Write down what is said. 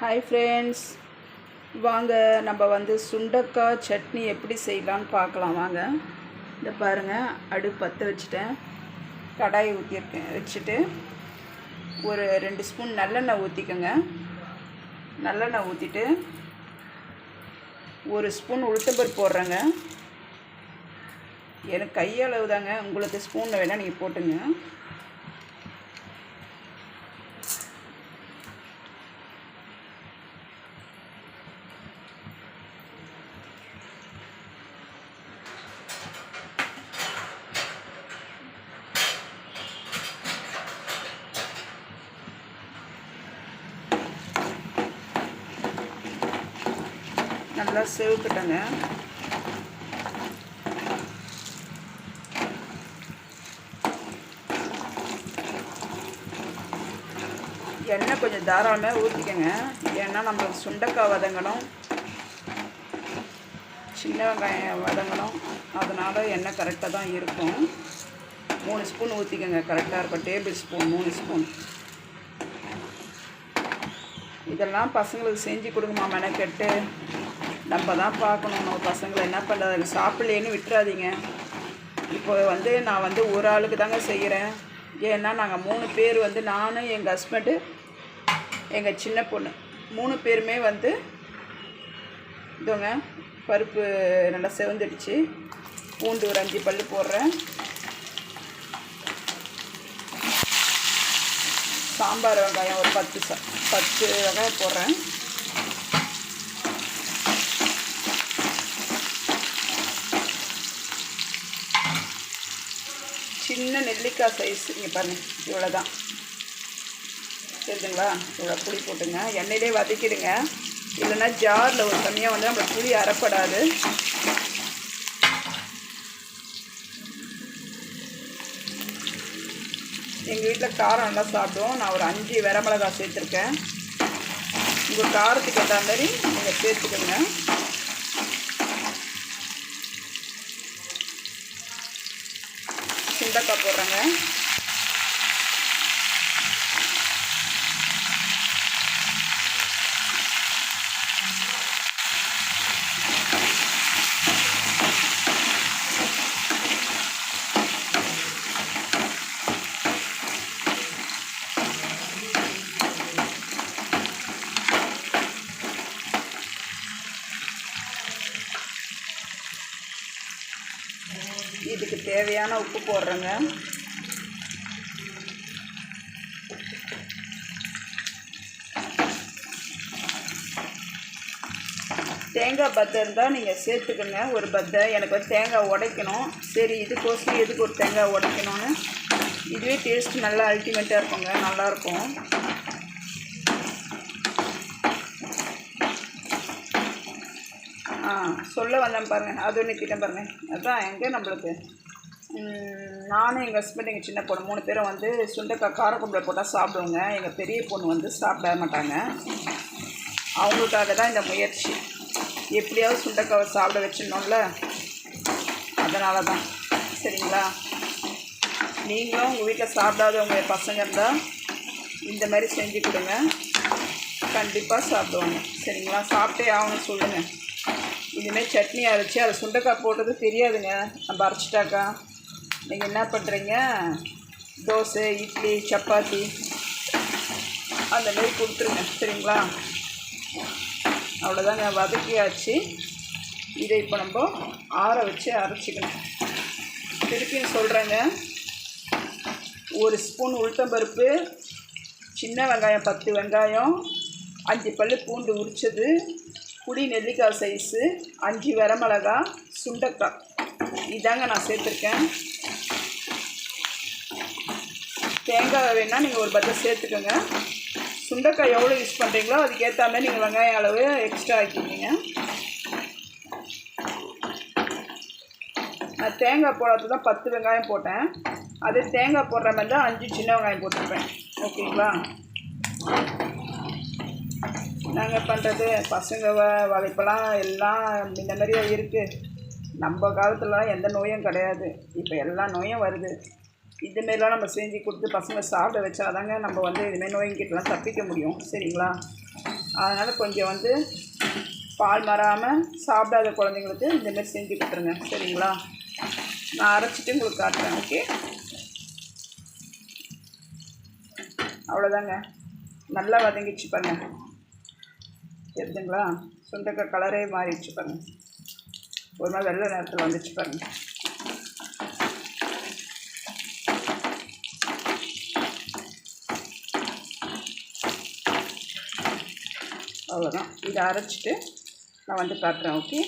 Hi friends வாங்க நம்ம வந்து சுண்டக்காய் சட்னி எப்படி செய்யலான்னு பார்க்கலாம். வாங்க. இந்த பாருங்கள் அடுப்பு பற்ற வச்சுட்டேன். கடாயை ஊற்றிருக்கேன் வச்சுட்டு ஒரு ரெண்டு ஸ்பூன் நல்லெண்ணெய் ஊற்றிக்கோங்க நல்லெண்ணெய் ஊற்றிட்டு ஒரு ஸ்பூன் உளுத்தம்பருப்பு போடுறேங்க. எனக்கு கையளவு தாங்க உங்களுக்கு ஸ்பூனில் வேணால் நீங்கள் போட்டுங்க. நல்லா செவுக்கிட்டங்க எண்ணெய் கொஞ்சம் தாராளமாக ஊற்றிக்கோங்க ஏன்னா நம்ம சுண்டக்காய் வதங்கணும். சின்ன வெங்காயம் வதங்கணும். அதனால் எண்ணெய் கரெக்டாக தான் இருக்கும். மூணு ஸ்பூன் ஊற்றிக்கங்க கரெக்டாக இருக்கும். டேபிள் ஸ்பூன் மூணு ஸ்பூன் இதெல்லாம் பசங்களுக்கு செஞ்சு கொடுங்கம்மா மெனக்கெட்டு நம்ம தான் பார்க்கணும். நம்ம பசங்களை என்ன பண்ணுறது சாப்பிட்லேன்னு விட்டுறாதீங்க. இப்போ வந்து நான் வந்து ஒரு ஆளுக்கு தாங்க செய்கிறேன் ஏன்னா நாங்கள் மூணு பேர் வந்து நான் எங்கள் ஹஸ்பண்டு எங்கள் சின்ன பொண்ணு. மூணு பேருமே வந்து இதுங்க பருப்பு நல்லா செவந்துடுச்சு. பூண்டு ஒரு அஞ்சு பல் போடுறேன். சாம்பார் வெங்காயம் ஒரு பத்து ச பத்து வெங்காயம் போடுறேன். சின்ன நெல்லிக்காய் சைஸ் இங்கே பாருங்கள் இவ்வளோ தான் சரிதுங்களா இவ்வளோ புளி போட்டுங்க. எண்ணெயிலே வதக்கிடுங்க. இல்லைன்னா ஜாரில் ஒரு தனியாக வந்து நம்மளுக்கு புளி அறப்படாது எங்கள் வீட்டில் காரம் நல்லா சாப்பிடுவோம். நான் ஒரு அஞ்சு வரமிளகாய் சேர்த்துருக்கேன். உங்கள் காரத்துக்கு ஏற்ற மாதிரி நீங்கள் சேர்த்துக்கோங்க. சுண்டக்காய் போடுறேங்க. இதுக்கு தேவையான உப்பு போடுறேங்க. தேங்காய் பத்தை இருந்தால் நீங்கள் சேர்த்துக்கோங்க. ஒரு பத்தை. எனக்கு வந்து தேங்காய் உடைக்கணும். சரி இதுக்கோசம் எதுக்கு ஒரு தேங்காய் உடைக்கணும்னு? இதுவே டேஸ்ட் நல்லா அல்டிமேட்டாக இருக்குங்க. நல்லாயிருக்கும் சொல்ல வந்தேன் பாருங்கள் அது ஒன்று கிட்டேன் பாருங்கள் அதுதான் எங்கே நம்மளுக்கு? நானும் எங்கள் ஹஸ்பண்ட் எங்கள் சின்ன பொண்ணு மூணு பேரும் வந்து சுண்டைக்காய் காரக்கும்பில் போட்டால் சாப்பிடுவோங்க. எங்கள் பெரிய பொண்ணு வந்து சாப்பிட மாட்டாங்க. அவங்களுக்காக தான் இந்த முயற்சி. எப்படியாவது சுண்டைக்காவை சாப்பிட வச்சிடணும்ல? அதனால தான் சரிங்களா? நீங்களும் உங்கள் வீட்டில் சாப்பிடாதவங்க பசங்க இருந்தால் இந்த மாதிரி செஞ்சு கொடுங்க. கண்டிப்பாக சாப்பிடுவாங்க. சரிங்களா? சாப்பிட்டே ஆகணும்னு சொல்லுங்கள் இனிமேல் சட்னி அரைச்சி அதை சுண்டைக்காய் போட்டது தெரியாதுங்க. நம்ம அரைச்சிட்டாக்கா. நீங்கள் என்ன பண்ணுறீங்க தோசை இட்லி சப்பாத்தி அந்த மாரி கொடுத்துருங்க. சரிங்களா? அவ்வளோதாங்க. வதக்கியாச்சு. இதை இப்போ நம்ம ஆற வச்சு அரைச்சிக்கணும். திருப்பியும் சொல்கிறேங்க ஒரு ஸ்பூன் உளுத்தம்பருப்பு சின்ன வெங்காயம் பத்து வெங்காயம் அஞ்சு பல் பூண்டு உரித்தது புளி நெல்லிக்காய் சைஸு அஞ்சு வரமிளகா சுண்டக்காய். இதாங்க நான் சேர்த்துருக்கேன். தேங்காய் வேணால் நீங்கள் ஒரு பட்டம் சேர்த்துக்கோங்க. சுண்டக்காய் எவ்வளோ யூஸ் பண்ணுறீங்களோ அதுக்கேற்ற மாதிரி நீங்கள் வெங்காயம் அளவு எக்ஸ்ட்ரா ஆக்கிக்கிங்க. நான் தேங்காய் போடாது தான் பத்து வெங்காயம் போட்டேன். அதே தேங்காய் போடுற மாதிரி தான் அஞ்சு சின்ன வெங்காயம் போட்டிருப்பேன் ஓகேங்களா? நாங்கள் பண்ணுறது பசங்க வ வளைப்பெல்லாம் எல்லாம் இந்த மாதிரியே இருக்குது நம்ம காலத்துலலாம் எந்த நோயும் கிடையாது. இப்போ எல்லா நோயும் வருது. இதுமாரிலாம் நம்ம செஞ்சு கொடுத்து பசங்க சாப்பிட வச்சாதாங்க நம்ம வந்து இதுமாரி நோய்கிட்டலாம் தப்பிக்க முடியும். சரிங்களா? அதனால் கொஞ்சம் வந்து பால் மாறாமல் சாப்பிடாத குழந்தைங்களுக்கு இந்தமாரி செஞ்சு கொடுத்துருங்க. சரிங்களா? நான் அரைச்சிட்டு உங்களுக்கு காட்டுறேன். ஓகே? அவ்வளோதாங்க. நல்லா வதங்கிச்சு பாருங்கள் தெரிஞ்சுங்களா? சுண்டக்காய் கலரே மாறிடுச்சு பாருங்கள் ஒரு மாதிரி வெள்ளை நேரத்தில் வந்துச்சு பாருங்கள் அவ்வளோதான் இதை அரைச்சிட்டு நான் வந்து பார்க்குறேன் ஓகே